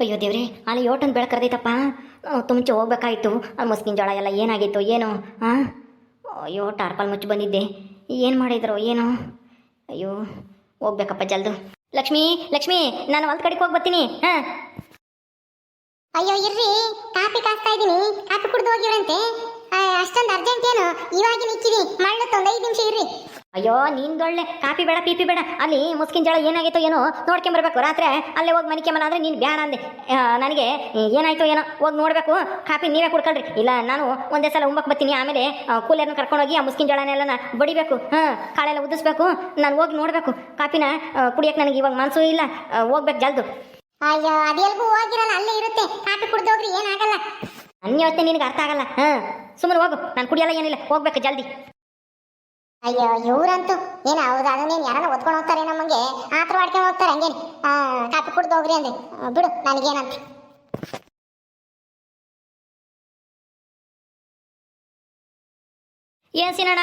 ಅಯ್ಯೋ ದೇವ್ರಿ ಅಲ್ಲಿ ಯೋಟನ್ ಬೆಳಕು ಕರೆದೈತಪ್ಪ. ತುಂಚೆ ಹೋಗ್ಬೇಕಾಯ್ತು. ಆ ಮುಸ್ಕಿನ ಜೋಳ ಎಲ್ಲ ಏನಾಗಿತ್ತು, ಏನು? ಹಾಂ ಅಯ್ಯೋ, ಟಾರ್ಪಲ್ ಮುಚ್ಚಿ ಬಂದಿದ್ದೆ. ಏನು ಮಾಡಿದ್ರು, ಏನು? ಅಯ್ಯೋ, ಹೋಗ್ಬೇಕಪ್ಪ ಜಲ್ದು. ಲಕ್ಷ್ಮಿ ಲಕ್ಷ್ಮಿ, ನಾನು ಹೊಲ್ದ ಕಡೆಗೆ ಹೋಗಿ ಬರ್ತೀನಿ. ಹಾಂ ಅಯ್ಯೋ, ಇರ್ರಿ. ಕಾಫಿ ಕಾಸ್ತಾ ಇದ್ದೀನಿ. ಕಾಫಿ ಕುಡ್ದು ಹೋಗಿವ್ರಂತೆ. ಅಷ್ಟೊಂದು ಅರ್ಜೆಂಟ್ ಏನು? ಇವಾಗಿನ ಇಕ್ಕಿರಿ ಮಳ್ಳುತ್ತ ಒಂದು ಐದು ನಿಮಿಷ ಇರ್ರಿ. ಅಯ್ಯೋ ನಿಂದೊಳ್ಳೆ ಕಾಪಿ ಬೇಡ ಪೀಪಿ ಬೇಡ. ಅಲ್ಲಿ ಮುಸ್ಕಿನ ಜಳ ಏನಾಗಿತ್ತು ಏನೋ ನೋಡ್ಕೊಂಬರ್ಬೇಕು ರಾತ್ರಿ ಅಲ್ಲೇ ಹೋಗಿ ಮನಿಕೆ ಮನ ಅಂದ್ರೆ ನೀನು ಬ್ಯಾಡ ಅಂದೆ. ನನಗೆ ಏನಾಯ್ತು ಏನೋ ಹೋಗಿ ನೋಡಬೇಕು. ಕಾಪಿ ನೀವೇ ಕುಡ್ಕೊಳ್ರಿ. ಇಲ್ಲ ನಾನು ಒಂದೇ ಸಲ ಉಂಬಕ್ ಬರ್ತೀನಿ. ಆಮೇಲೆ ಕೂಲರ್ನ ಕರ್ಕೊಂಡೋಗಿ ಆ ಮುಸ್ಕಿನ ಜಳನೆಲ್ಲನ ಬಡಿಬೇಕು. ಹಾಂ ಕಾಳೆಲ್ಲ ಉದಿಸ್ಬೇಕು. ನಾನು ಹೋಗಿ ನೋಡಬೇಕು. ಕಾಪಿನ ಕುಡಿಯೋಕೆ ನನಗೆ ಇವಾಗ ಮನಸ್ಸು ಇಲ್ಲ. ಹೋಗ್ಬೇಕು ಜಲ್ದು. ಅಯ್ಯೋ ಅದೆಲ್ಗೂ ಹೋಗಿರಲ್ಲ. ಅಲ್ಲೇ ಇರುತ್ತೆ. ಕಾಫಿ ಕುಡ್ದು ಹೋಗ್ರಿ ಏನಾಗಲ್ಲ. ನನ್ನ ನಿನಗೆ ಅರ್ಥ ಆಗಲ್ಲ. ಹಾಂ ಸುಮ್ಮನೆ ಹೋಗು. ನಾನು ಕುಡಿಯಲ್ಲ ಏನಿಲ್ಲ. ಹೋಗ್ಬೇಕು ಜಲ್ದಿ. ಅಯ್ಯೋ, ಇವ್ರಂತೂ. ಏನ, ಹೌದು ಅದನ್ನೇನು ಯಾರನ್ನ ಒದ್ಕೊಂಡು ಹೋಗ್ತಾರೆ ನಮಗೆ? ಆತರ ಮಾಡ್ಕೊಂಡು ಹೋಗ್ತಾರೆ, ಹಂಗೇನು? ಕಾಫಿ ಕುಡ್ದು ಹೋಗ್ರಿ ಅಂದೆ. ಬಿಡು, ನನಗೇನಂತ. ಏನ್ ಸಿನಣ್ಣ?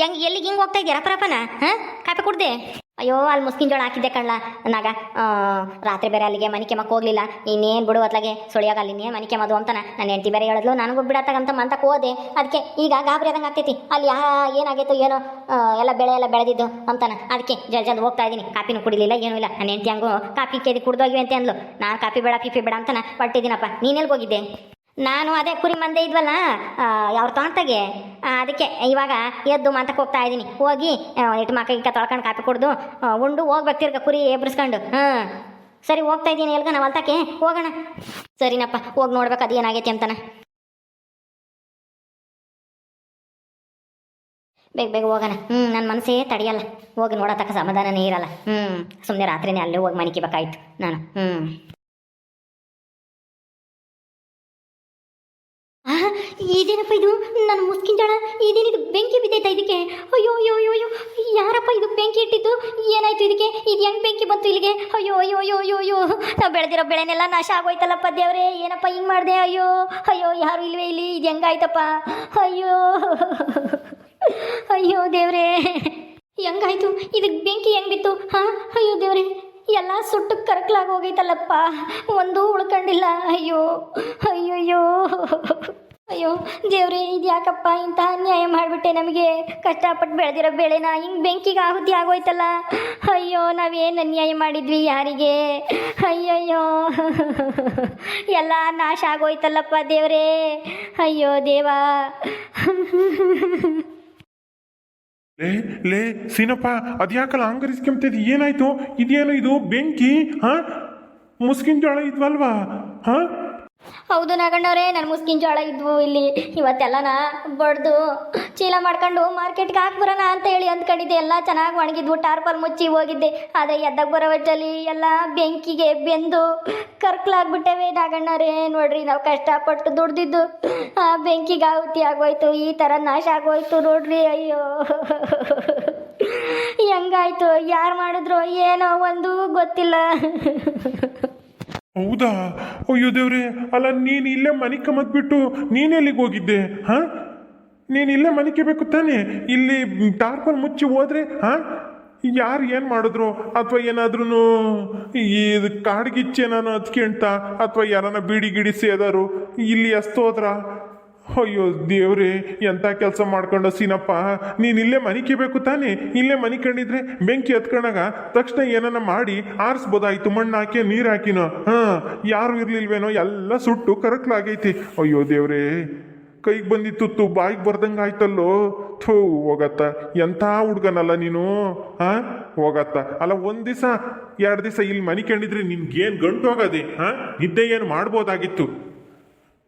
ಹೆಂಗ್, ಎಲ್ಲಿಗೆ ಹಿಂಗೆ ಹೋಗ್ತಾ ಇದೆಯಾ ರಪರಪನ? ಹಾಂ? ಕಾಪಿ ಕುಡ್ದೆ? ಅಯ್ಯೋ, ಅಲ್ಲಿ ಮುಸ್ಕಿನ ಜೋಳ ಹಾಕಿದ್ದೆ ಕಣ್ಣ ನಾಗ ರಾತ್ರಿ ಬೇರೆ ಅಲ್ಲಿಗೆ ಮನಿಕೆ ಮಕ್ಕ ಹೋಗ್ಲಿಲ್ಲ. ಇನ್ನೇನು ಬಿಡು ಅತ್ಲಾಗೆ ಸುಳಿಯಾಗ ಅಲ್ಲಿ ಇನ್ನೇನು ಮನಿಕೆ ಮದು ಅಂತಾನ. ನನ್ನ ಹೆಂಡತಿ ಬೇರೆ ಹೇಳಿದ್ಲು, ನನಗೂ ಬಿಡತ್ತಾಗಂತ ಮಂತಕ್ಕೆ ಹೋದೆ. ಅದಕ್ಕೆ ಈಗ ಗಾಬರಿ ಆದಂಗೆ ಆಗ್ತೈತಿ. ಅಲ್ಲಿ ಯಾ, ಏನಾಗೈತು ಏನೋ ಎಲ್ಲ ಬೆಳೆ ಎಲ್ಲ ಬೆಳೆದಿದ್ದು ಅಂತಾನೆ. ಅದಕ್ಕೆ ಜಲ್ ಜಲ್ದಿ ಹೋಗ್ತಾ ಇದ್ದೀನಿ ಕಾಪಿನೂ ಕುಡಿಲಿಲ್ಲ, ಏನೂ ಇಲ್ಲ. ನನ್ನ ಹೆಂಡತಿ ಹಂಗೂ ಕಾಪಿ ಕೇದಿ ಕುಡ್ದೋಗಿವೆ ಅಂತ ಅಂದ್ಲು. ನಾನು ಕಾಪಿ ಬೇಡ ಪಿಫಿ ಬೇಡ ಅಂತಾನ. ಪಟ್ಟಿದ್ದೀನಪ್ಪ ನೀನೆಲ್ಲಿ ಹೋಗಿದ್ದೆ? ನಾನು ಅದೇ ಕುರಿ ಮಂದೆ ಇದ್ವಲ್ಲ ಅವ್ರ ತೋಟದಾಗೆ ಅದಕ್ಕೆ ಇವಾಗ ಎದ್ದು ಮಾತಕ್ಕೆ ಹೋಗ್ತಾ ಇದ್ದೀನಿ. ಹೋಗಿ ಇಟ್ಟು ಮಕ್ಕ ಗಿಕ್ಕ ತೊಳ್ಕೊಂಡು ಕಾಪಿ ಕುಡ್ದು ಉಂಡು ಹೋಗ್ಬೇಕು ತಿರ್ಗ ಕುರಿ ಎಬ್ರಿಸ್ಕೊಂಡು. ಹಾಂ. ಸರಿ, ಹೋಗ್ತಾ ಇದ್ದೀನಿ ಎಲ್ಗ, ನಾವು ಅಲ್ತಕ್ಕೆ ಹೋಗೋಣ. ಸರಿನಪ್ಪ, ಹೋಗಿ ನೋಡ್ಬೇಕು ಅದು ಏನಾಗೈತಿ ಅಂತನ. ಬೇಗ ಬೇಗ ಹೋಗೋಣ. ಹ್ಞೂ ನನ್ನ ಮನಸ್ಸೇ ತಡೆಯಲ್ಲ. ಹೋಗಿ ನೋಡೋತಕ್ಕ ಸಮಾಧಾನನೇ ಇರಲ್ಲ. ಹ್ಞೂ ಸುಮ್ಮನೆ ರಾತ್ರಿನೇ ಅಲ್ಲೇ ಹೋಗಿ ಮನಿಕಿಬೇಕಾಯ್ತು ನಾನು. ಹ್ಞೂ ಇದೇನಪ್ಪ ಇದು? ನನ್ನ ಮುಸ್ಕಿನ ಜೋಳ ಇದೇನಿದು ಬೆಂಕಿ ಬಿದ್ದೈತಾ ಇದಕ್ಕೆ? ಅಯ್ಯೋ ಅಯ್ಯೋ ಅಯ್ಯೋ ಅಯ್ಯೋ, ಯಾರಪ್ಪ ಇದು ಬೆಂಕಿ ಇಟ್ಟಿದ್ದು? ಏನಾಯ್ತು ಇದಕ್ಕೆ? ಇದು ಹೆಂಗ್ ಬೆಂಕಿ ಬಂತು ಇಲ್ಲಿಗೆ? ಅಯ್ಯೋ ಅಯ್ಯೋ ಅಯ್ಯೋ ಅಯ್ಯೋ ಅಯ್ಯೋ, ನಾವು ಬೆಳೆದಿರೋ ಬೆಳೆನೆಲ್ಲ ನಾಶ ಆಗೋಯ್ತಲ್ಲಪ್ಪ ದೇವ್ರೆ, ಏನಪ್ಪ ಹಿಂಗೆ ಮಾಡಿದೆ? ಅಯ್ಯೋ ಅಯ್ಯೋ, ಯಾರು ಇಲ್ವೇ ಇಲ್ಲಿ? ಇದು ಹೆಂಗಾಯ್ತಪ್ಪ? ಅಯ್ಯೋ ಅಯ್ಯೋ ದೇವ್ರೆ, ಹೆಂಗಾಯ್ತು? ಇದಕ್ಕೆ ಬೆಂಕಿ ಹೆಂಗ್ ಬಿತ್ತು? ಹಾಂ? ಅಯ್ಯೋ ದೇವ್ರೆ, ಎಲ್ಲ ಸುಟ್ಟು ಕರಕಲಾಗಿ ಹೋಗೈತಲ್ಲಪ್ಪ. ಒಂದು ಉಳ್ಕೊಂಡಿಲ್ಲ. ಅಯ್ಯೋ ಅಯ್ಯೋಯ್ಯೋ ಅಯ್ಯೋ, ದೇವ್ರೇ ಇದು ಯಾಕಪ್ಪ ಇಂಥ ಅನ್ಯಾಯ ಮಾಡಿಬಿಟ್ಟೆ ನಮಗೆ? ಕಷ್ಟಪಟ್ಟು ಬೆಳೆದಿರೋ ಬೆಳೆನ ಹಿಂಗೆ ಬೆಂಕಿಗೆ ಆಹುತಿ ಆಗೋಯ್ತಲ್ಲ? ಅಯ್ಯೋ, ನಾವೇನು ಅನ್ಯಾಯ ಮಾಡಿದ್ವಿ ಯಾರಿಗೆ? ಅಯ್ಯಯ್ಯೋ. ಎಲ್ಲ ನಾಶ ಆಗೋಯ್ತಲ್ಲಪ್ಪ ದೇವ್ರೇ. ಅಯ್ಯೋ, ದೇವಾ. ಲೇ ಲೇ, ಸೀನಪ್ಪ, ಅದ್ಯಾಕಲ್ಲ ಅಂಗರಿಸ್ಕೊಂತಿದ್ ಏನಾಯ್ತು? ಇದೇನು ಇದು, ಬೆಂಕಿ, ಹಾ? ಮುಸ್ಕಿನ ಜೋಳ ಇದ್ವಲ್ವಾ? ಹಾ? ಹೌದು ನಾಗಣ್ಣವ್ರೆ ನನ್ನ ಮುಸ್ಕಿನ ಜೋಳ ಇದ್ವು ಇಲ್ಲಿ. ಇವತ್ತೆಲ್ಲನ ಬಡ್ದು ಚೀಲ ಮಾಡ್ಕೊಂಡು ಮಾರ್ಕೆಟ್ಗೆ ಹಾಕ್ಬರೋಣ ಅಂತ ಹೇಳಿ ಅಂದ್ಕೊಂಡಿದ್ದೆ. ಎಲ್ಲ ಚೆನ್ನಾಗಿ ಒಣಗಿದ್ವು ಟಾರ್ಪಲ್ ಮುಚ್ಚಿ ಹೋಗಿದ್ದೆ. ಆದರೆ ಎದ್ದಾಗ ಬರೋ ಎಲ್ಲ ಬೆಂಕಿಗೆ ಬೆಂದು ಕರ್ಕಲಾಗ್ಬಿಟ್ಟವೆ ನಾಗಣ್ಣವ್ರೆ ನೋಡ್ರಿ ನಾವು ಕಷ್ಟಪಟ್ಟು ದುಡ್ದಿದ್ದು, ಆ ಬೆಂಕಿಗೆ ಆಹುತಿ ಆಗೋಯ್ತು, ಈ ಥರ ನಾಶ ಆಗೋಯ್ತು ನೋಡ್ರಿ, ಅಯ್ಯೋ. ಹೆಂಗಾಯ್ತು, ಯಾರು ಮಾಡಿದ್ರು ಏನೋ ಒಂದು ಗೊತ್ತಿಲ್ಲ. ಹೌದಾ? ಅಯ್ಯೋ ದೇವ್ರೆ, ಅಲ್ಲ ನೀನು ಇಲ್ಲೇ ಮನೆ ನೀನು ಎಲ್ಲಿಗೆ ಹೋಗಿದ್ದೆ, ಹಾಂ? ನೀನು ಇಲ್ಲೇ ಮನಿಕಬೇಕು ತಾನೆ? ಇಲ್ಲಿ ಟಾರ್ಪಲ್ ಮುಚ್ಚಿ ಹೋದ್ರೆ, ಹಾಂ? ಯಾರು ಏನು ಮಾಡಿದ್ರು? ಅಥವಾ ಏನಾದ್ರೂ ಈ ಕಾಡ್ಗಿಚ್ಚೇನಾನ ಹತ್ಕೊಂತ ಅಥವಾ ಯಾರನ್ನ ಬೀಡಿ ಗಿಡಿ ಸೇದರು, ಇಲ್ಲಿ ಎಸ್ತೋದ್ರ ಅಯ್ಯೋ ದೇವ್ರೆ ಎಂಥ ಕೆಲಸ ಮಾಡ್ಕೊಂಡ ಸೀನಪ್ಪ? ನೀನು ಇಲ್ಲೇ ಮನಿಕಬೇಕು ತಾನೆ? ಇಲ್ಲೇ ಮನಿಕೊಂಡಿದ್ರೆ ಬೆಂಕಿ ಹತ್ಕೊಂಡಾಗ ತಕ್ಷಣ ಏನನ್ನ ಮಾಡಿ ಆರಿಸ್ಬೋದಾಯ್ತು, ಮಣ್ಣು ಹಾಕಿ, ನೀರು ಹಾಕಿನೋ? ಹಾಂ, ಯಾರು ಇರ್ಲಿಲ್ವೇನೋ? ಎಲ್ಲ ಸುಟ್ಟು ಕರಕ್ಲಾಗೈತಿ. ಅಯ್ಯೋ ದೇವ್ರೇ, ಕೈಗೆ ಬಂದಿತ್ತು ತು ಬಾಯಿಗೆ ಬರ್ದಂಗೆ ಆಯ್ತಲ್ಲೋ? ಥೂ, ಹೋಗತ್ತ. ಎಂಥ ಹುಡ್ಗನಲ್ಲ ನೀನು? ಹಾಂ, ಹೋಗತ್ತ. ಅಲ್ಲ, ಒಂದು ದಿವಸ, ಎರಡು ದಿವಸ ಇಲ್ಲಿ ಮನಿಕೊಂಡಿದ್ರೆ ನಿನ್ಗೇನು ಗಂಟು ಹೋಗದೆ? ಹಾಂ, ನಿದ್ದೆ ಏನು ಮಾಡ್ಬೋದಾಗಿತ್ತು?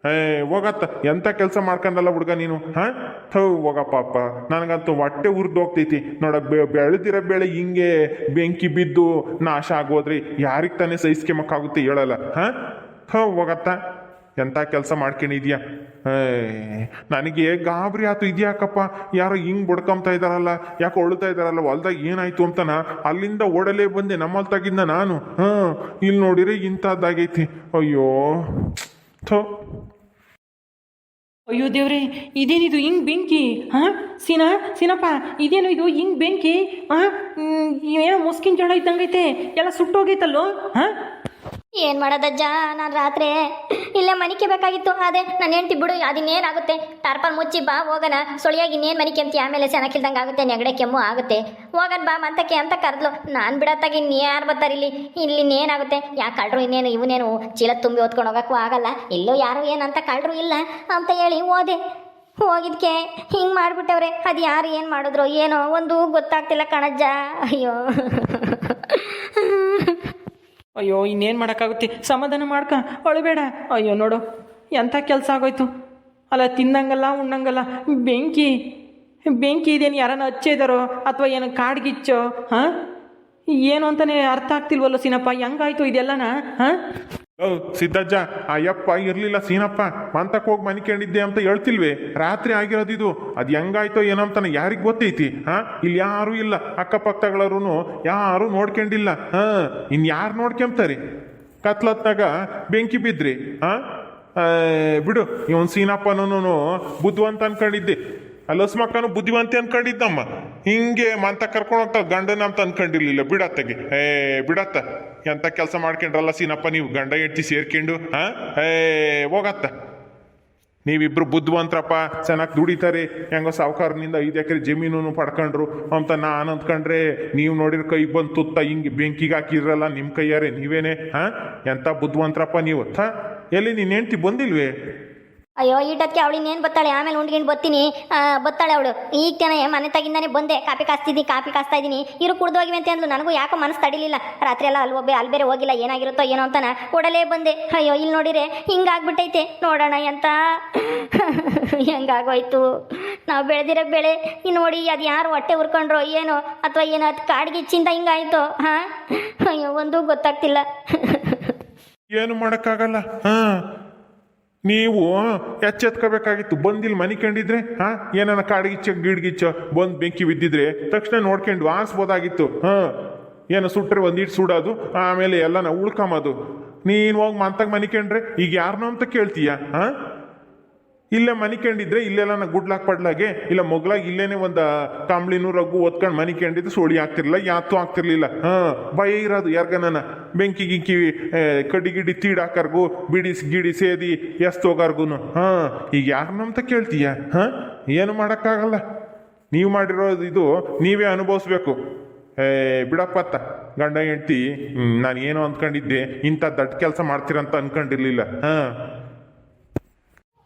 ಏ ಹೋಗತ್ತ. ಎಂಥ ಕೆಲಸ ಮಾಡ್ಕೊಂಡಲ್ಲ ಹುಡ್ಗ ನೀನು, ಹಾ? ಥೂ ಹೋಗಪ್ಪ ಅಪ್ಪ ನನಗಂತೂ ಹೊಟ್ಟೆ ಉರ್ದು ಹೋಗ್ತೈತಿ. ನೋಡ ಬೆಳೆದಿರೋ ಬೆಳೆ ಹಿಂಗೆ ಬೆಂಕಿ ಬಿದ್ದು ನಾಶ ಆಗೋದ್ರಿ. ಯಾರಿಗೆ ತಾನೇ ಸಹಿಸ್ಕೆಮಕ್ಕಾಗುತ್ತೆ ಹೇಳಲ್ಲ, ಹಾ? ಥೂ, ಹೋಗತ್ತ. ಎಂಥ ಕೆಲಸ ಮಾಡ್ಕೊಂಡಿದ್ಯಾ? ನನಗೆ ಗಾಬರಿ ಆತು, ಇದ್ಯಾಕಪ್ಪ? ಯಾರೋ ಹಿಂಗ್ ಬಡ್ಕೊಂಬ್ತಾ ಇದಾರಲ್ಲ, ಯಾಕೆ ಒಳ್ತಾ ಇದಾರಲ್ಲ, ಹೊಲ್ದಾಗ ಏನಾಯ್ತು ಅಂತನ? ಅಲ್ಲಿಂದ ಓಡಲೇ ಬಂದೆ ನಮ್ಮ ಹೊಲ್ದಾಗಿಂದ ನಾನು, ಹಾ? ಇಲ್ಲಿ ನೋಡಿರಿ ಇಂಥದ್ದಾಗೈತಿ ಅಯ್ಯೋ, ಥೋ. ಅಯ್ಯೋ ದೇವ್ರೆ, ಇದೇನಿದು ಹಿಂಗ್ ಬೆಂಕಿ? ಹಾ ಸೀನಾ, ಸೀನಪ್ಪ, ಇದೇನು ಇದು ಹಿಂಗ್ ಬೆಂಕಿ? ಹಾ ಏನೋ ಮುಸ್ಕಿನ ಜೋಳ ಇದ್ದಂಗೈತೆ. ಎಲ್ಲ ಸುಟ್ಟೋಗೈತಲ್ಲೋ? ಹಾ ಏನು ಮಾಡೋದಜ್ಜ ನಾನು ರಾತ್ರಿ ಇಲ್ಲೇ ಮನಿಕೆ ಬೇಕಾಗಿತ್ತು. ಅದೇ ನನ್ನ ಹೆಂಡ್ತಿ ಬಿಡು ಅದಿನ್ನೇನಾಗುತ್ತೆ ಟಾರ್ಪಲ್ ಮುಚ್ಚಿ ಬಾ, ಹೋಗೋಣ. ಸೊಳಿಯಾಗಿ ಇನ್ನೇನು ಮನಿಕೆ ಅಂತ ಆಮೇಲೆ ಸೆನಕಿಲ್ದಂಗೆ ಆಗುತ್ತೆ, ನೆಗಡೆ ಕೆಮ್ಮು ಆಗುತ್ತೆ. ಹೋಗೋಣ ಬಾ, ಮಂತಕ್ಕೆ ಅಂತ ಕರೆದ್ಲು. ನಾನು ಬಿಡತ್ತಾಗಿ ಇನ್ಯಾರು ಯಾರು ಬರ್ತಾರೆ ಇಲ್ಲಿ? ಇಲ್ಲಿ ಇನ್ನೇನಾಗುತ್ತೆ ಯಾಕೆ ಕಳ್ರು ಇನ್ನೇನು, ಇವನೇನು ಚೀಲ ತುಂಬಿ ಹೊತ್ಕೊಂಡು ಹೋಗೋಕ್ಕೂ ಆಗಲ್ಲ. ಇಲ್ಲೂ ಯಾರು ಏನಂತ ಕಳ್ರು ಇಲ್ಲ ಅಂತ ಹೇಳಿ ಓದೆ ಹೋಗಿದ್ಕೆ ಹಿಂಗೆ ಮಾಡಿಬಿಟ್ಟವ್ರೆ. ಅದು ಯಾರು ಏನು ಮಾಡಿದ್ರು? ಏನೋ ಒಂದು ಗೊತ್ತಾಗ್ತಿಲ್ಲ ಕಣಜ್ಜ. ಅಯ್ಯೋ. ಅಯ್ಯೋ, ಇನ್ನೇನು ಮಾಡೋಕ್ಕಾಗುತ್ತೆ? ಸಮಾಧಾನ ಮಾಡ್ಕ. ಅಳಬೇಡ. ಅಯ್ಯೋ, ನೋಡು, ಎಂಥ ಕೆಲಸ ಆಗೋಯ್ತು? ಅಲ್ಲ, ತಿನ್ನಂಗಲ್ಲ, ಉಣ್ಣಂಗಲ್ಲ, ಬೆಂಕಿ. ಬೆಂಕಿ ಇದೇನು ಯಾರನ್ನ ಹಚ್ಚಿದಾರೋ ಅಥವಾ ಏನು ಕಾಡ್ಗಿಚ್ಚೋ, ಹಾಂ? ಏನು ಅಂತಾನೆ ಅರ್ಥ ಆಗ್ತಿಲ್ವಲ್ಲ ಸೀನಪ್ಪ, ಹೆಂಗಾಯ್ತು ಇದೆಲ್ಲನ, ಹಾಂ? ಓ ಸಿದ್ದಜ್ಜ ಅಯ್ಯಪ್ಪ ಇರ್ಲಿಲ್ಲ ಸೀನಪ್ಪ ಮಂತಕ್ಕೆ ಹೋಗಿ ಮನಿಕೊಂಡಿದ್ದೆ ಅಂತ ಹೇಳ್ತಿಲ್ವೇ? ರಾತ್ರಿ ಆಗಿರೋದಿದು ಅದು ಹೆಂಗಾಯ್ತೋ ಏನೋ ಅಂತಾನೆ ಯಾರಿಗೆ ಗೊತ್ತೈತಿ? ಹಾ? ಇಲ್ಲಿ ಯಾರು ಇಲ್ಲ ಅಕ್ಕಪಕ್ಕಗಳವರು ಯಾರು ನೋಡ್ಕೊಂಡಿಲ್ಲ. ಹಾ? ಇನ್ನು ಯಾರು ನೋಡ್ಕೊಂತಾರೆ ಕತ್ಲತ್ನಾಗ ಬೆಂಕಿ ಬಿದ್ರಿ, ಹಾ? ಬಿಡು, ಇವನ್ ಸೀನಪ್ಪನೂ ಬುದ್ಧಿವಂತ ಅನ್ಕೊಂಡಿದ್ದೆ. ಅಲ್ಲಸ್ಮಕ್ಕನು ಬುದ್ಧಿವಂತ ಅನ್ಕೊಂಡಿದ್ದಮ್ಮ. ಹಿಂಗೆ ಮಂತ ಕರ್ಕೊಂಡು ಹೋಗ್ತಾವ ಗಂಡನ ಅಂತ ಅನ್ಕೊಂಡಿರ್ಲಿಲ್ಲ. ಬಿಡತ್ತಗೆ ಏ ಬಿಡತ್ತ. ಎಂತ ಕೆಲಸ ಮಾಡ್ಕೊಂಡ್ರಲ್ಲ ಸೀನಪ್ಪ, ನೀವು ಗಂಡ ಹೆಂಡ್ತಿ ಸೇರ್ಕೊಂಡು, ಹಾ? ಏ ಹೋಗತ್ತ. ನೀವಿಬ್ರು ಬುದ್ಧಿವಂತರಪ್ಪ, ಚೆನ್ನಾಗಿ ದುಡಿತಾರೆ. ಹೆಂಗೋ ಸಾವುಕಾರನಿಂದ ಐದು ಎಕರೆ ಜಮೀನು ಪಡ್ಕೊಂಡ್ರು ಅಂತ ನಾನು ಅಂದ್ಕೊಂಡ್ರೆ ನೀವು ನೋಡಿರ ಕೈ ಬಂದು ತುತ್ತ, ಹಿಂಗೆ ಬೆಂಕಿಗೆ ಹಾಕಿದ್ರಲ್ಲ ನಿಮ್ಮ ಕೈಯಾರೆ ನೀವೇನೆ, ಹಾ? ಎಂತ ಬುದ್ಧಿವಂತರಪ್ಪ ನೀವು. ಥ, ಎಲ್ಲಿ ನೀನು ಹೆಂಡ್ತಿ ಬಂದಿಲ್ವೇ? ಅಯ್ಯೋ ಈಟಕ್ಕೆ ಅವಳು ಇನ್ನೇನು ಬತ್ತಾಳೆ ಆಮೇಲೆ ಉಂಡ್ಗಿಂಡು ಬತ್ತೀನಿ ಬತ್ತಾಳೆ ಅವಳು. ಈಗ ಮನೆ ತಗಿಂದಾನೆ ಬಂದೆ. ಕಾಫಿ ಕಾಸ್ತಿದ್ದೀನಿ, ಕಾಪಿ ಕಾಸ್ತಾ ಇದ್ದೀನಿ. ಇರು ಕುಡ್ದು ಹೋಗಿವೆ ಅಂತ ಅಂದ್ಲು. ನನಗೂ ಯಾಕೋ ಮನಸ್ಸು ತಡಿಲಿಲ್ಲ. ರಾತ್ರಿ ಎಲ್ಲ ಅಲ್ಲಿ ಒಬ್ಬೆ ಅಲ್ಲಿ ಬೇರೆ ಹೋಗಿಲ್ಲ. ಏನಾಗಿರುತ್ತೋ ಏನೋ ಅಂತಾನ ಕೂಡಲೇ ಬಂದೆ. ಅಯ್ಯೋ ಇಲ್ಲಿ ನೋಡಿರೆ ಹಿಂಗಾಗ್ಬಿಟ್ಟೈತೆ. ನೋಡೋಣ ಎಂತ? ಹೆಂಗಾಗೋಯ್ತು? ನಾವು ಬೆಳೆದಿರೋ ಬೆಳೆ. ನೋಡಿ, ಅದು ಯಾರು ಹೊಟ್ಟೆ ಉರ್ಕೊಂಡ್ರೋ, ಏನೋ, ಅಥವಾ ಏನೋ ಅದು ಕಾಡ್ಗಿಚ್ಚಿಂದ ಹಿಂಗಾಯ್ತು, ಹಾಂ? ಅಯ್ಯೋ, ಒಂದು ಗೊತ್ತಾಗ್ತಿಲ್ಲ. ಏನು ಮಾಡೋಕ್ಕಾಗಲ್ಲ? ಹಾ? ನೀವು ಎಚ್ಚೆತ್ಕೋಬೇಕಾಗಿತ್ತು. ಬಂದಿಲ್ಲಿ ಮನೆ ಕಂಡಿದ್ರೆ ಹಾ ಏನಾನ ಕಾಡ್ಗಿಚ್ಚ ಗಿಡ್ಗಿಚ್ಚ ಬಂದು ಬೆಂಕಿ ಬಿದ್ದಿದ್ರೆ ತಕ್ಷಣ ನೋಡ್ಕೊಂಡು ಆರಿಸ್ಬೋದಾಗಿತ್ತು ಹಾ, ಏನೋ ಸುಟ್ರೆ ಒಂದಿಟ್ಟು ಸುಡೋದು, ಆಮೇಲೆ ಎಲ್ಲನ ಉಳ್ಕೊಂಬೋದು ನೀನು ಹೋಗಿ ಮಂತಾಗ ಮನಿಕೊಂಡ್ರೆ ಈಗ ಯಾರನ್ನೋ ಅಂತ ಕೇಳ್ತೀಯ ಹಾ ಇಲ್ಲೇ ಮನಿಕೊಂಡಿದ್ರೆ ಇಲ್ಲೆಲ್ಲ ನಾ ಗುಡ್ಲಾಕ್ ಪಡ್ಲಾಗೆ, ಇಲ್ಲ ಮೊಗ್ಲಾಗಿ ಇಲ್ಲೇನೆ ಒಂದು ಕಾಂಬ್ಳಿನೂ ರಗ್ಗು ಒತ್ಕೊಂಡು ಮನಿಕೊಂಡಿದ್ದು ಸೋಳಿ ಆಗ್ತಿರ್ಲಿಲ್ಲ ಯಾತೂ ಆಗ್ತಿರ್ಲಿಲ್ಲ. ಹಾ ಭಯ ಇರೋದು ಯಾರ್ಗನ ಬೆಂಕಿ ಗಿಂಕಿ ಕಡ್ಡಿ ಗಿಡ್ಡಿ ತೀಡಾಕರ್ಗು, ಬಿಡಿಸ್ ಗಿಡಿ ಸೇದಿ ಎಸ್ತ್ ಹೋಗಾರ್ಗು ಹಾ, ಈಗ ಯಾರನ್ನಂತ ಕೇಳ್ತೀಯ? ಹಾ, ಏನು ಮಾಡೋಕ್ಕಾಗಲ್ಲ. ನೀವು ಮಾಡಿರೋದು ಇದು, ನೀವೇ ಅನುಭವಿಸ್ಬೇಕು. ಏ ಬಿಡಪ್ಪತ್ತ ಗಂಡ ಹೆಂಡ್ತಿ ನಾನು ಏನೋ ಅಂದ್ಕೊಂಡಿದ್ದೆ ಇಂಥ ದಟ್ಟ ಕೆಲಸ ಮಾಡ್ತೀರಂತ ಅನ್ಕೊಂಡಿರ್ಲಿಲ್ಲ. ಹಾ.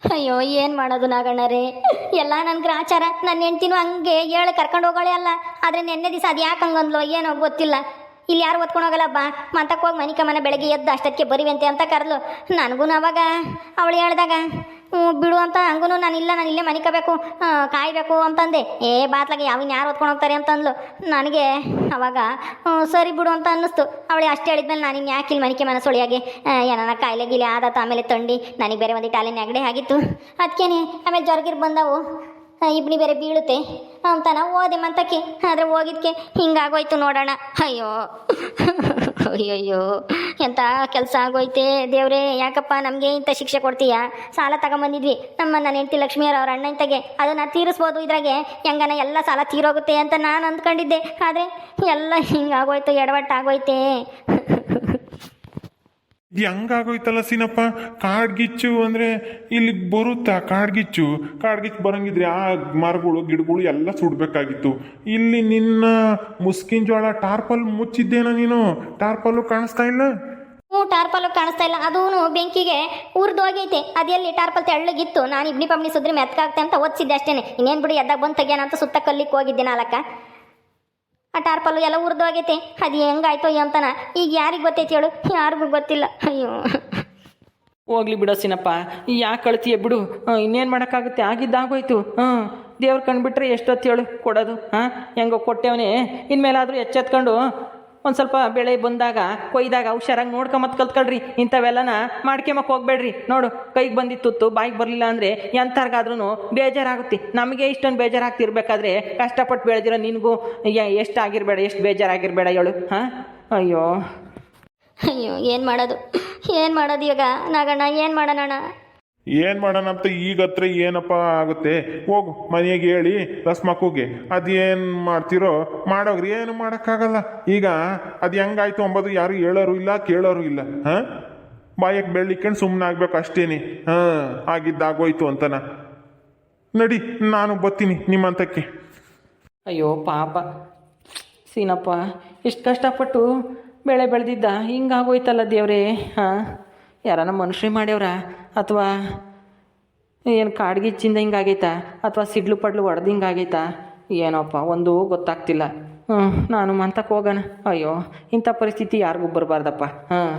ಅಯ್ಯೋ, ಏನು ಮಾಡೋದು ನಾಗಣ್ಣರೇ? ಎಲ್ಲ ನನ್ನ ಗ್ರಾಚಾರ ನನ್ನ ಹೆಂಡ್ತಿನೂ ಹಂಗೆ ಹೇಳಿ ಕರ್ಕೊಂಡು ಹೋಗೋಳೆ ಅಲ್ಲ. ಆದರೆ ನೆನ್ನೆ ದಿವಸ ಅದು ಯಾಕೆ ಹಂಗಂದ್ಲೋ, ಏನೋ ಗೊತ್ತಿಲ್ಲ. ಇಲ್ಲಿ ಯಾರು ಒತ್ಕೊಂಡು ಹೋಗಲ್ಲ ಬಾ ಮಂತಕ್ಕೆ ಹೋಗಿ ಮನಿಕ ಮನೆ ಬೆಳಗ್ಗೆ ಎದ್ದು ಅಷ್ಟಕ್ಕೆ ಬರಿವಂತೆ ಅಂತ ಕರೆದ್ಲು. ನನಗೂ ಅವಾಗ ಅವಳು ಹೇಳ್ದಾಗ ಬಿಡು ಅಂತ ಹಂಗೂ ನಾನು ಇಲ್ಲ, ನಾನು ಇಲ್ಲೇ ಮನಿಕಬೇಕು ಕಾಯಬೇಕು ಅಂತಂದೆ. ಏ, ಬಾತ್ಲಾಗೆ ಯಾವಿನ ಯಾರು ಹೊತ್ಕೊಂಡು ಹೋಗ್ತಾರೆ ಅಂತಂದ್ಲು. ನನಗೆ ಅವಾಗ ಸರಿ ಬಿಡು ಅಂತ ಅನ್ನಿಸ್ತು. ಅವಳು ಅಷ್ಟು ಹೇಳಿದ್ಮೇಲೆ ನಾನು ಇನ್ನು ಯಾಕೆ ಇಲ್ಲಿ ಮನಿಕೆ ಮನೆ ಸೊಳಿಯಾಗೆ ಏನಾರ ಕಾಯಿಲೆ ಗಿಲೆ ಆಮೇಲೆ ತಂಡಿ, ನನಗೆ ಬೇರೆ ಒಂದು ಅಲ್ಲಿ ನೆಗಡೆ ಆಗಿತ್ತು. ಅದಕ್ಕೇನೆ ಆಮೇಲೆ ಜ್ವರಗಿರ್ ಬಂದವು. ಆ, ಇಬ್ನಿ ಬೇರೆ ಬೀಳುತ್ತೆ. ಅಂತ ನಾವು ಹೋದೆ ಮಂತಕ್ಕೆ. ಆದರೆ ಹೋಗಿದ್ಕೆ ಹಿಂಗಾಗೋಯ್ತು ನೋಡೋಣ. ಅಯ್ಯೋ. ಅಯ್ಯಯ್ಯೋ. ಎಂಥ ಕೆಲಸ ಆಗೋಯ್ತೆ ದೇವ್ರೇ. ಯಾಕಪ್ಪ ನಮಗೆ ಇಂಥ ಶಿಕ್ಷೆ ಕೊಡ್ತೀಯಾ? ಸಾಲ ತಗೊಂಬಂದಿದ್ವಿ. ನಮ್ಮ ನನ್ನ ಹೆಂಡತಿ ಲಕ್ಷ್ಮಿಯವ್ರ ಅವ್ರ ಅಣ್ಣ ಇಂತಗೆ ಅದನ್ನು ತೀರಿಸ್ಬೋದು ಇದ್ರಾಗೆ. ಹೆಂಗನ ಎಲ್ಲ ಸಾಲ ತೀರೋಗುತ್ತೆ ಅಂತ ನಾನು ಅಂದ್ಕೊಂಡಿದ್ದೆ. ಆದರೆ ಎಲ್ಲ ಹಿಂಗಾಗೋಯ್ತು ಎಡವಟ್ಟಾಗೋಯ್ತೆ. ಹೆಂಗಾಗೋಯ್ತಲ್ಲ ಸೀನಪ್ಪ? ಕಾಡ್ಗಿಚ್ಚು ಅಂದ್ರೆ ಇಲ್ಲಿ ಬರುತ್ತಾ? ಕಾಡ್ಗಿಚ್ಚು? ಕಾಡ್ಗಿಚ್ಚು ಬರಂಗಿದ್ರೆ ಆ ಮರಗಳು, ಗಿಡಗಳು ಎಲ್ಲ ಸುಡ್ಬೇಕಾಗಿತ್ತು. ಇಲ್ಲಿ ನಿನ್ನ ಮುಸ್ಕಿನ್ ಜೋಳ ಟಾರ್ಪಲ್ ಮುಚ್ಚಿದ್ದೇನ ನೀನು? ಟಾರ್ಪಲ್ಲು ಕಾಣಿಸ್ತಾ ಇಲ್ಲ? ಹ್ಞೂ ಟಾರ್ಪಲ್ ಕಾಣಿಸ್ತಾ ಇಲ್ಲ. ಅದೂ ಬೆಂಕಿಗೆ ಊರ್ದು ಹೋಗೈತೆ. ಅದೆಲ್ಲಿ ಟಾರ್ಪಲ್ ತೆಳ್ಳಗಿತ್ತು? ನಾನು ಇಬ್ನಿ ಪಬ್ನಿ ಸುದ್ರೆ ಮೆತ್ಕಾಗ್ತೆ ಅಂತ ಓದಿಸಿದ್ದೆ ಅಷ್ಟೇನೆ. ಇನ್ನೇನು ಬಿಡಿ, ಎದ್ದಾಗ ಬಂದು ತೆಗಿಯೋಣ ಅಂತ ಸುತ್ತ ಕಲ್ಲಿಕ್ಕೆ ಹೋಗಿದ್ದೆ ನಾಲ್ಕ ಆ ಟಾರ್ಪಲ್ಲು ಎಲ್ಲ ಉರ್ದು ಆಗೈತೆ ಅದು ಹೆಂಗಾಯ್ತೋ ಅಂತನ ಈಗ ಯಾರಿಗೆ ಗೊತ್ತೈತಿ ಹೇಳು? ಯಾರಿಗೂ ಗೊತ್ತಿಲ್ಲ. ಅಯ್ಯೋ. ಹೋಗ್ಲಿ ಬಿಡೋ ಸಿನಪ್ಪ. ಯಾಕೆ ಕಳ್ತೀಯ ಬಿಡು? ಇನ್ನೇನು ಮಾಡೋಕ್ಕಾಗುತ್ತೆ? ಆಗಿದ್ದಾಗೋಯ್ತು. ಹಾಂ, ದೇವ್ರು ಕಂಡುಬಿಟ್ರೆ ಎಷ್ಟೊತ್ತು ಹೇಳು ಕೊಡೋದು. ಹಾಂ, ಹೆಂಗೋ ಕೊಟ್ಟೆವನೇ. ಇನ್ಮೇಲಾದರೂ ಎಚ್ಚೆತ್ಕೊಂಡು ಒಂದು ಸ್ವಲ್ಪ ಬೆಳೆ ಬಂದಾಗ, ಕೊಯ್ದಾಗ ಹುಷಾರಾಗಿ ನೋಡ್ಕೊಂಬತ್ ಕಲ್ತ್ಕೊಳ್ರಿ. ಇಂಥವೆಲ್ಲನ ಮಾಡ್ಕೊಂಬಕ್ಕೆ ಹೋಗ್ಬೇಡ್ರಿ. ನೋಡು, ಕೈಗೆ ಬಂದಿತ್ತು ಬಾಯಿಗೆ ಬರಲಿಲ್ಲ ಅಂದರೆ ಎಂಥರ್ಗಾದ್ರೂ ಬೇಜಾರಾಗುತ್ತೆ. ನಮಗೆ ಇಷ್ಟೊಂದು ಬೇಜಾರಾಗ್ತಿರ್ಬೇಕಾದ್ರೆ ಕಷ್ಟಪಟ್ಟು ಬೆಳೆದಿರೋ ನಿನಗೂ ಎಷ್ಟು ಆಗಿರಬೇಡ ಎಷ್ಟು ಬೇಜಾರಾಗಿರಬೇಡ ಹೇಳು, ಹಾಂ? ಅಯ್ಯೋ. ಅಯ್ಯೋ, ಏನು ಮಾಡೋದು? ಏನು ಮಾಡೋದು ಇವಾಗ? ನಾಗಣ್ಣ, ಏನು ಮಾಡೋಣ ಏನು ಮಾಡೋಣ ಅಂತ ಈಗ ಹತ್ರ ಏನಪ್ಪ ಆಗುತ್ತೆ? ಹೋಗು, ಮನೆಗೆ ಹೇಳಿ, ರಸ್ಮಕ್ಕುಗೆ. ಅದೇನು ಮಾಡ್ತಿರೋ, ಮಾಡೋಗ್ರಿ. ಏನು ಮಾಡೋಕ್ಕಾಗಲ್ಲ. ಈಗ ಅದು ಹೆಂಗಾಯ್ತು ಅಂಬೋದು ಯಾರು ಹೇಳೋರು ಇಲ್ಲ, ಕೇಳೋರು ಇಲ್ಲ. ಹಾಂ? ಬಾಯಕ್ಕೆ ಬೆಳ್ಳಿಕ್ಕಂಡು ಸುಮ್ಮನೆ ಆಗ್ಬೇಕು ಅಷ್ಟೇನೆ. ಹಾಂ, ಆಗಿದ್ದಾಗೋಯ್ತು ಅಂತನ. ನಡಿ, ನಾನು ಬತ್ತೀನಿ ನಿಮ್ಮಂತಕ್ಕೆ. ಅಯ್ಯೋ, ಪಾಪ. ಸೀನಪ್ಪ, ಇಷ್ಟು ಕಷ್ಟಪಟ್ಟು ಬೆಳೆ ಬೆಳೆದಿದ್ದ, ಹಿಂಗಾಗೋಯ್ತಲ್ಲ ದೇವ್ರೇ. ಹಾಂ? ಯಾರನ್ನ ಮನುಷ್ಯ ಮಾಡ್ಯವ್ರ? ಅಥವಾ ಏನು ಕಾಡ್ಗಿಚ್ಚಿಂದ ಹಿಂಗಾಗೈತಾ ಅಥವಾ ಸಿಡ್ಲು ಪಡ್ಲು ಹೊಡೆದು ಹಿಂಗಾಗೈತಾ ಏನೋಪ್ಪ, ಒಂದು ಗೊತ್ತಾಗ್ತಿಲ್ಲ. ಹ್ಞೂ ನಾನು ಮಂತಕ್ಕೆ ಹೋಗೋಣ. ಅಯ್ಯೋ, ಇಂಥ ಪರಿಸ್ಥಿತಿ ಯಾರಿಗೂ ಬರಬಾರ್ದಪ್ಪ. ಹಾಂ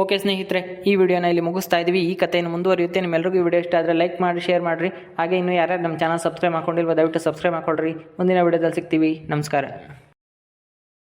ಓಕೆ ಸ್ನೇಹಿತರೆ, ಈ ವಿಡಿಯೋನ ಇಲ್ಲಿ ಮುಗಿಸ್ತಾ ಇದ್ದೀವಿ ಈ ಕಥೆಯನ್ನು ಮುಂದುವರಿಯುತ್ತೆ. ನಿಮ್ಮೆಲ್ಲರಿಗೂ ಈ ವಿಡಿಯೋ ಇಷ್ಟ ಆದರೆ ಲೈಕ್ ಮಾಡಿ, ಶೇರ್ ಮಾಡಿರಿ. ಹಾಗೆ ಇನ್ನೂ ಯಾರ್ಯಾರು ನಮ್ಮ ಚಾನಲ್ ಸಬ್ಸ್ಕ್ರೈಬ್ ಮಾಡ್ಕೊಂಡಿಲ್ವೋ, ದಯವಿಟ್ಟು ಸಬ್ಸ್ಕ್ರೈಬ್ ಮಾಡ್ಕೊಳ್ರಿ. ಮುಂದಿನ ವಿಡಿಯೋದಲ್ಲಿ ಸಿಗ್ತೀವಿ. ನಮಸ್ಕಾರ.